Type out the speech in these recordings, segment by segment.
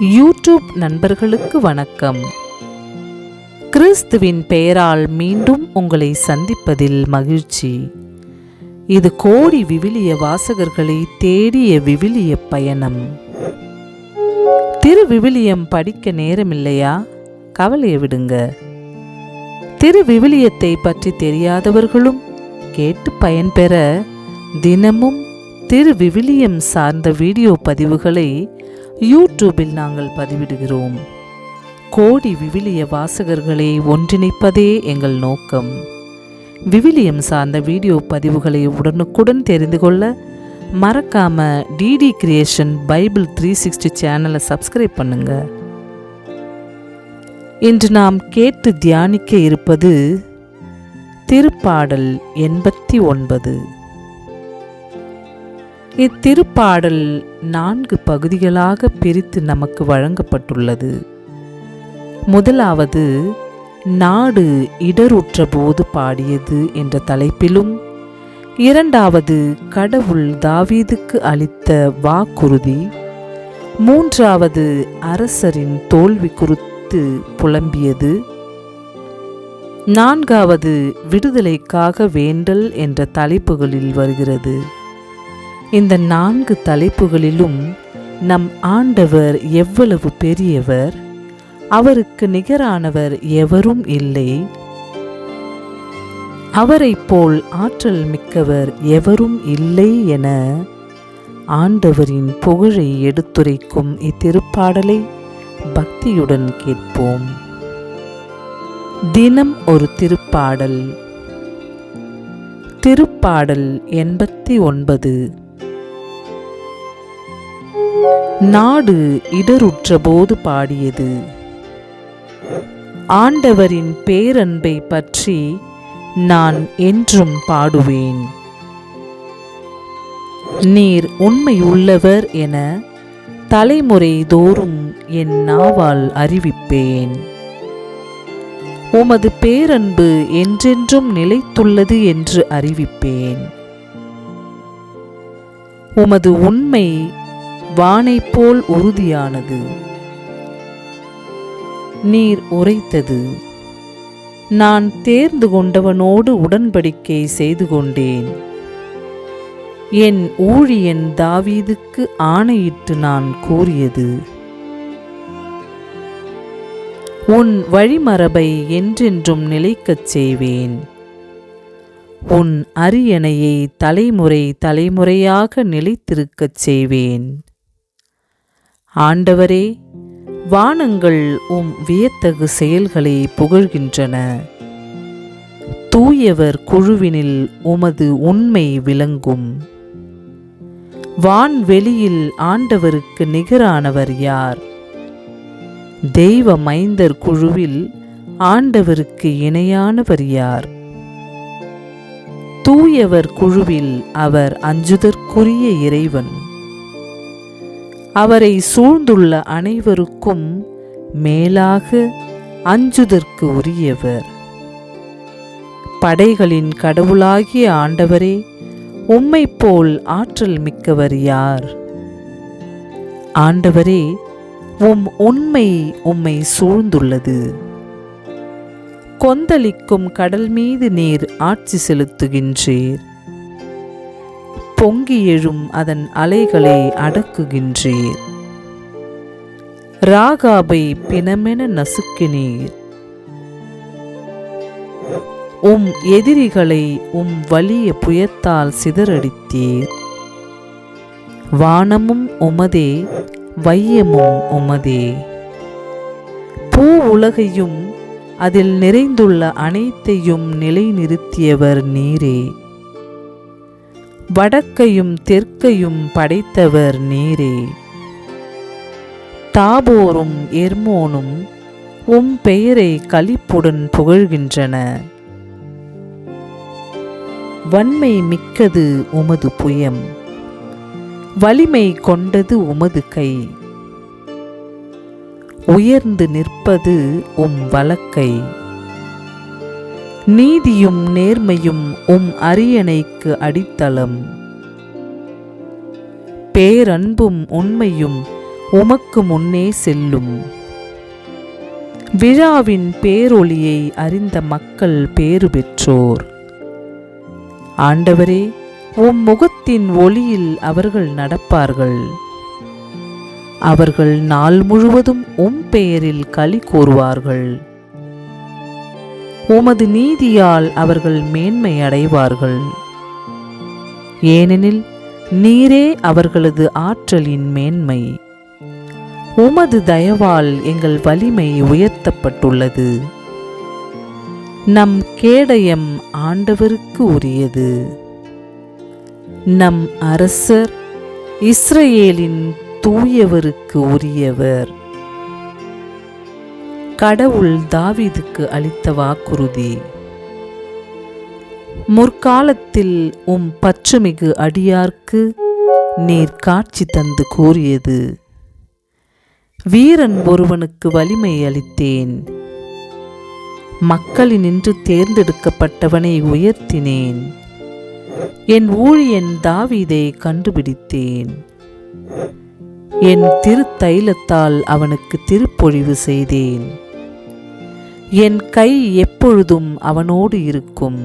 YouTube நண்பர்களுக்கு வணக்கம். கிறிஸ்துவின் பெயரால் மீண்டும் உங்களை சந்திப்பதில் மகிழ்ச்சி. இது கோடி விவிலிய வாசகர்களை தேடிய விவிலிய பயணம். திரு விவிலியம் படிக்க நேரமில்லையா? கவலையை விடுங்க. திரு விவிலியத்தை பற்றி தெரியாதவர்களும் கேட்டு பயன்பெற தினமும் திரு விவிலியம் சார்ந்த வீடியோ பதிவுகளை யூடியூபில் நாங்கள் பதிவிடுகிறோம். கோடி விவிலிய வாசகர்களை ஒன்றிணைப்பதே எங்கள் நோக்கம். விவிலியம் சார்ந்த வீடியோ பதிவுகளை உடனுக்குடன் தெரிந்து கொள்ள மறக்காம DD creation Bible three sixty சேனலை சப்ஸ்கிரைப் பண்ணுங்க. இன்று நாம் கேட்டு தியானிக்க இருப்பது திருப்பாடல் எண்பத்தி ஒன்பது. இத்திருப்பாடல் நான்கு பகுதிகளாக பிரித்து நமக்கு வழங்கப்பட்டுள்ளது. முதலாவது நாடு இடருற்ற போது பாடியது என்ற தலைப்பிலும் இரண்டாவது கடவுள் தாவீதுக்கு அளித்த வாக்குறுதி மூன்றாவது அரசரின் தோல்வி குறித்து புலம்பியது நான்காவது விடுதலைக்காக வேண்டல் என்ற தலைப்புகளில் வருகிறது. இந்த நான்கு தலைப்புகளிலும் நம் ஆண்டவர் எவ்வளவு பெரியவர்? அவருக்கு நிகரானவர் எவரும் இல்லை. அவரைப் போல் ஆற்றல் மிக்கவர் எவரும் இல்லை என ஆண்டவரின் புகழை எடுத்துரைக்கும் இத்திருப்பாடலை பக்தியுடன் கேட்போம். தினம் ஒரு திருப்பாடல். திருப்பாடல் எண்பத்தி ஒன்பது. நாடு இடருற்றபோது பாடியது. ஆண்டவரின் பேரன்பை பற்றி நான் என்றும் பாடுவேன். நீர் உண்மையுள்ளவர் என தலைமுறை தோறும் என் நாவால் அறிவிப்பேன். உமது பேரன்பு என்றென்றும் நிலைத்துள்ளது என்று அறிவிப்பேன். உமது உண்மை வானைப் போல் உறுதியானது. நீர் உரைத்தது. நான் தேர்ந்து கொண்டவனோடு உடன்படிக்கை செய்து கொண்டேன். என் ஊழியன் தாவீதுக்கு ஆணையிட்டு நான் கூறியது. உன் வழிமரபை என்றென்றும் நிலைக்கச் செய்வேன். உன் அரியணையை தலைமுறை தலைமுறையாக நிலைத்திருக்கச் செய்வேன். ஆண்டவரே வானங்கள் உம் வியத்தகு செயல்களை புகழ்கின்றன. தூயவர் குழுவினில் உமது உண்மை விளங்கும். வான்வெளியில் ஆண்டவருக்கு நிகரானவர் யார்? தெய்வ மைந்தர் குழுவில் ஆண்டவருக்கு இணையானவர் யார்? தூயவர் குழுவில் அவர் அஞ்சுதற்குரிய இறைவன். அவரை சூழ்ந்துள்ள அனைவருக்கும் மேலாக அஞ்சுதற்கு உரியவர். படைகளின் கடவுளாகிய ஆண்டவரே உம்மை போல் ஆற்றல் மிக்கவர் யார்? ஆண்டவரே உம் உண்மை உம்மை சூழ்ந்துள்ளது. கொந்தளிக்கும் கடல் மீது நீர் ஆட்சி செலுத்துகின்றீர். பொங்கி எழும் அதன் அலைகளை அடக்குகின்றீர். ராகாபை பிணமென நசுக்கினீர். உம் எதிரிகளை உம் வலிய புயத்தால் சிதறடித்தீர். வானமும் உமதே வையமும் உமதே. பூ உலகையும் அதில் நிறைந்துள்ள அனைத்தையும் நிலைநிறுத்தியவர் நீரே. வடக்கையும் தெற்கையும் படைத்தவர் நீரே. தாபோரும் எர்மோனும் உம் பெயரை கழிப்புடன் புகழ்கின்றன. வன்மை மிக்கது உமது புயம். வலிமை கொண்டது உமது கை. உயர்ந்து நிற்பது உம் வழக்கை நீதியும் நேர்மையும் உம் அரியணைக்கு அடித்தளம். பேரன்பும் உண்மையும் உமக்கு முன்னே செல்லும். விழாவின் பேரொளியை அறிந்த மக்கள் பேறு பெற்றோர். ஆண்டவரே உம் முகத்தின் ஒளியில் அவர்கள் நடப்பார்கள். அவர்கள் நாள் முழுவதும் உம் பெயரில் களி கூறுவார்கள். உமது நீதியால் அவர்கள் மேன்மை அடைவார்கள். ஏனெனில் நீரே அவர்களது ஆற்றலின் மேன்மை. உமது தயவால் எங்கள் வலிமை உயர்த்தப்பட்டுள்ளது. நம் கேடயம் ஆண்டவருக்கு உரியது. நம் அரசர் இஸ்ரேலின் தூயவருக்கு உரியவர். கடவுள் தாவீதுக்கு அளித்த வாக்குறுதி. முற்காலத்தில் உம் பச்சுமிகு அடியார்க்கு நீர் காட்சி தந்து கூறியது. வீரன் ஒருவனுக்கு வலிமை அளித்தேன். மக்களினின்று தேர்ந்தெடுக்கப்பட்டவனை உயர்த்தினேன். என் ஊழியன் தாவீதை கண்டுபிடித்தேன். என் திருத்தைலத்தால் அவனுக்கு திருப்பொழிவு செய்தேன். என் கை எப்பொழுதும் அவனோடு இருக்கும்.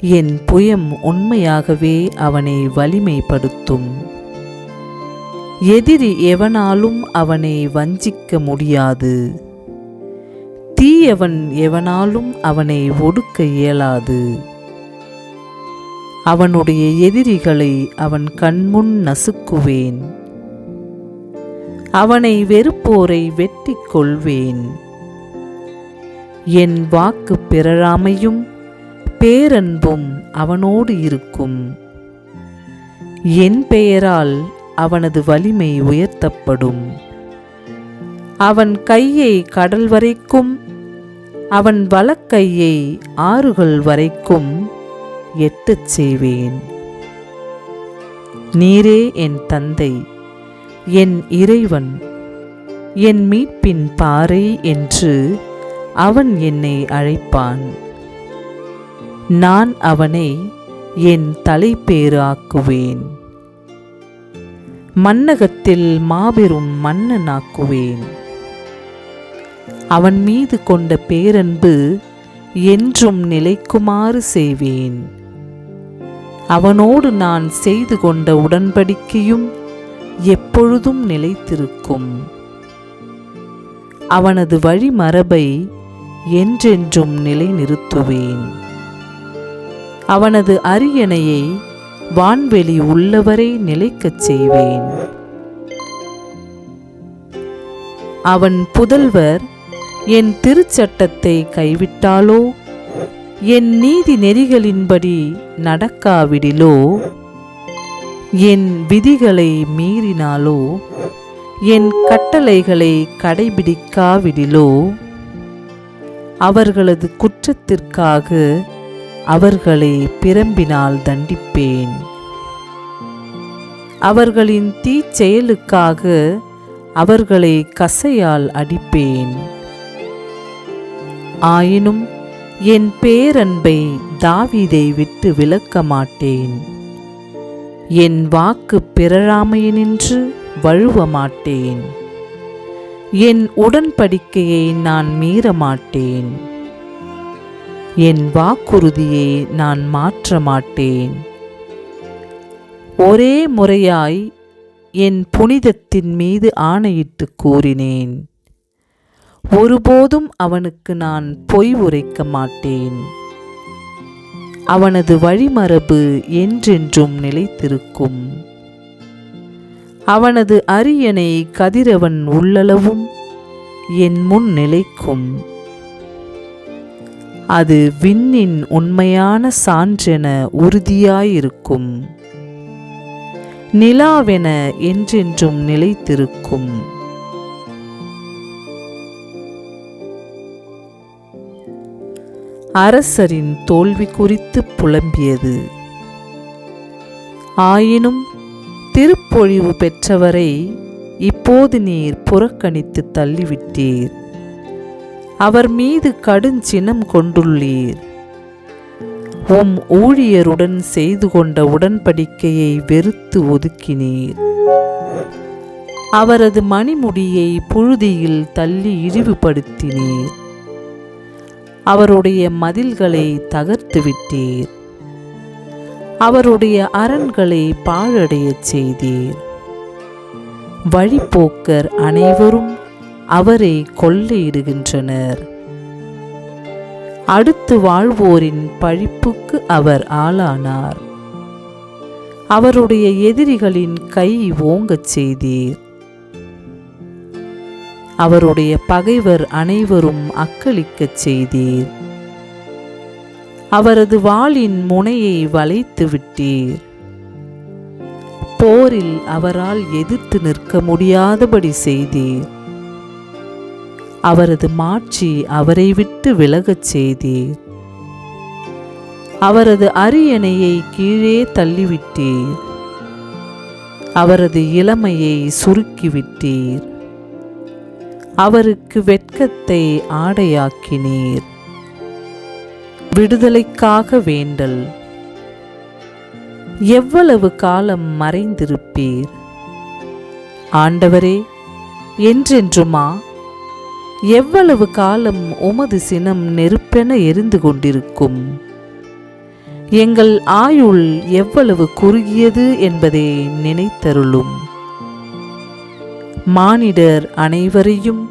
என் புயம் உண்மையாகவே அவனை வலிமைப்படுத்தும். எதிரி எவனாலும் அவனை வஞ்சிக்க முடியாது. தீயவன் எவனாலும் அவனை ஒடுக்க இயலாது. அவனுடைய எதிரிகளை அவன் கண்முன் நசுக்குவேன். அவனை வெறுப்போரை வெட்டிக் கொள்வேன். என் வாக்கு பிறராமையும் பேரன்பும் அவனோடு இருக்கும். என் பெயரால் அவனது வலிமை உயர்த்தப்படும். அவன் கையை கடல் வரைக்கும் அவன் வலக்கையை ஆறுகள் வரைக்கும் எட்டச் செய்வேன். நீரே என் தந்தை என் இறைவன் என் மீட்பின் பாறை என்று அவன் என்னை அழைப்பான். நான் அவனை என் தலைப்பேறு ஆக்குவேன் மன்னகத்தில் மாபெரும் மன்னனாக்குவேன். அவன் மீது கொண்ட பேரன்பு என்றும் நிலைக்குமாறு செய்வேன். அவனோடு நான் செய்து கொண்ட உடன்படிக்கையும் எப்பொழுதும் நிலைத்திருக்கும். அவனது வழிமரபை என்றென்றும் நிலைநிறுத்துவேன். அவனது அரியணையை வான்வெளி உள்ளவரை நிலைக்கச் செய்வேன். அவன் புதல்வர் என் திருச்சட்டத்தை கைவிட்டாலோ? என் நீதி நெறிகளின்படி நடக்காவிடிலோ? என் விதிகளை மீறினாலோ? என் கட்டளைகளை கடைபிடிக்காவிடிலோ? அவர்களது குற்றத்திற்காக அவர்களை பிரம்பினால் தண்டிப்பேன். அவர்களின் தீச்செயலுக்காக அவர்களை கசையால் அடிப்பேன். ஆயினும் என் பேரன்பை தாவீதை விட்டு விலக்க மாட்டேன். என் வாக்கு பிறழாமையினின்று வழுவ மாட்டேன். என் உடன்படிக்கையை நான் மீற மாட்டேன் என் வாக்குறுதியை நான் மாற்ற மாட்டேன் ஒரே முறையாய் என் புனிதத்தின் மீது ஆணையிட்டு கூறினேன். ஒருபோதும் அவனுக்கு நான் பொய் உரைக்க மாட்டேன். அவனது வழிமரபு என்றென்றும் நிலைத்திருக்கும். அவனது அரியணை கதிரவன் உள்ளளவும் என் முன் நிலைக்கும். அது விண்ணின் உண்மையான சான்றென உறுதியாயிருக்கும். நிலாவென என்றென்றும் நிலைத்திருக்கும். அரசரின் தோல்வி குறித்து புலம்பியது. ஆயினும் திருப்பொழிவு பெற்றவரை இப்போது நீர் புறக்கணித்து தள்ளிவிட்டீர். அவர் மீது கடுஞ்சினம் கொண்டுள்ளீர். உம் ஊழியருடன் செய்து கொண்ட உடன்படிக்கையை வெறுத்து ஒதுக்கினீர். அவரது மணிமுடியை புழுதியில் தள்ளி இழிவுபடுத்தினீர். அவருடைய மதில்களை தகர்த்து விட்டீர் அவருடைய அரண்களை பாழடையச் செய்தீர். வழிப்போக்கர் அனைவரும் அவரை கொள்ளையிடுகின்றனர். அடுத்து வாழ்வோரின் பழிப்புக்கு அவர் ஆளானார். அவருடைய எதிரிகளின் கை ஓங்கச் செய்தீர். அவருடைய பகைவர் அனைவரும் அக்களிக்கச் செய்தீர். அவரது வாளின் முனையை வளைத்து விட்டீர். போரில் அவரால் எதிர்த்து நிற்க முடியாதபடி செய்தீர். அவரது மாட்சி அவரை விட்டு விலகச் செய்தீர். அவரது அரியணையை கீழே தள்ளிவிட்டீர். அவரது இளமையை சுருக்கிவிட்டீர் அவருக்கு வெட்கத்தை ஆடையாக்கினீர். விடுதலைக்காக வேண்டல். எவ்வளவு காலம் மறைந்திருப்பீர்? ஆண்டவரே என்றென்றுமா? எவ்வளவு காலம் உமது சினம் நெருப்பென எரிந்து கொண்டிருக்கும்? எங்கள் ஆயுள் எவ்வளவு குறுகியது என்பதை நினைத்தருளும். மானிடர் அனைவரையும்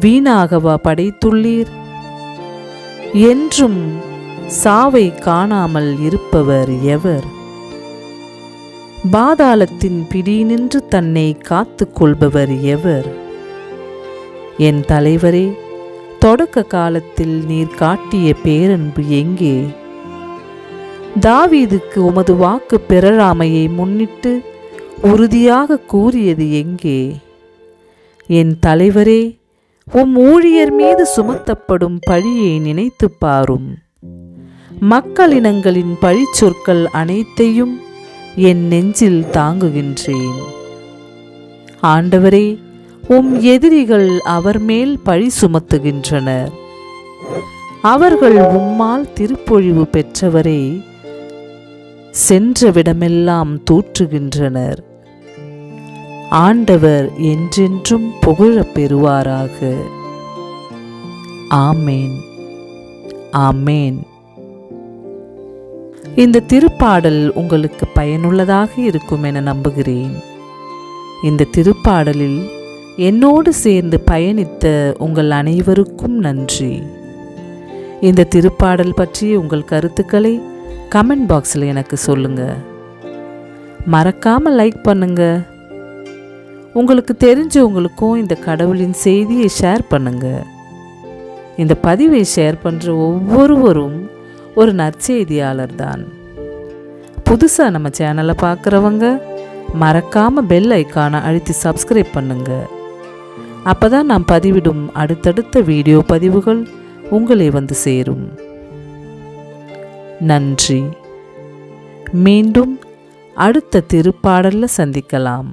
வீணாகவா படைத்துள்ளீர்? என்றும் சாவை காணாமல் இருப்பவர் எவர்? பாதாளத்தின் பிடியினின்று தன்னை காத்து கொள்பவர் எவர்? என் தலைவரே தொடக்க காலத்தில் நீர் காட்டிய பேரன்பு எங்கே? தாவீதுக்கு உமது வாக்கு பெறராமையை முன்னிட்டு உறுதியாக கூறியது எங்கே? என் தலைவரே உம் ஊழியர் மீது சுமத்தப்படும் பழியை நினைத்துப் பாரும். மக்களினங்களின் பழிச்சொற்கள் அனைத்தையும் என் நெஞ்சில் தாங்குகின்றேன். ஆண்டவரே உம் எதிரிகள் அவர் மேல் பழி சுமத்துகின்றனர். அவர்கள் உம்மால் திருப்பொழிவு பெற்றவரே சென்றவிடமெல்லாம் தூற்றுகின்றனர். ஆண்டவர் என்றென்றும் புகழப் பெறுவாராக. ஆமேன். ஆமேன். இந்த திருப்பாடல் உங்களுக்கு பயனுள்ளதாக இருக்கும் என நம்புகிறேன். இந்த திருப்பாடலில் என்னோடு சேர்ந்து பயணித்த உங்கள் அனைவருக்கும் நன்றி. இந்த திருப்பாடல் பற்றி உங்கள் கருத்துக்களை கமெண்ட் பாக்ஸில் எனக்கு சொல்லுங்க. மறக்காமல் லைக் பண்ணுங்க. உங்களுக்கு தெரிஞ்சவங்களுக்கும் இந்த கடவுளின் செய்தியை ஷேர் பண்ணுங்க. இந்த பதிவை ஷேர் பண்ணுற ஒவ்வொருவரும் ஒரு நற்செய்தியாளர் தான் புதுசாக நம்ம சேனலை பார்க்குறவங்க மறக்காமல் பெல் ஐக்கானை அழுத்தி சப்ஸ்கிரைப் பண்ணுங்க. அப்போ தான் நாம் பதிவிடும் அடுத்தடுத்த வீடியோ பதிவுகள் உங்களை வந்து சேரும். நன்றி. மீண்டும் அடுத்த திருப்பாடலில் சந்திக்கலாம்.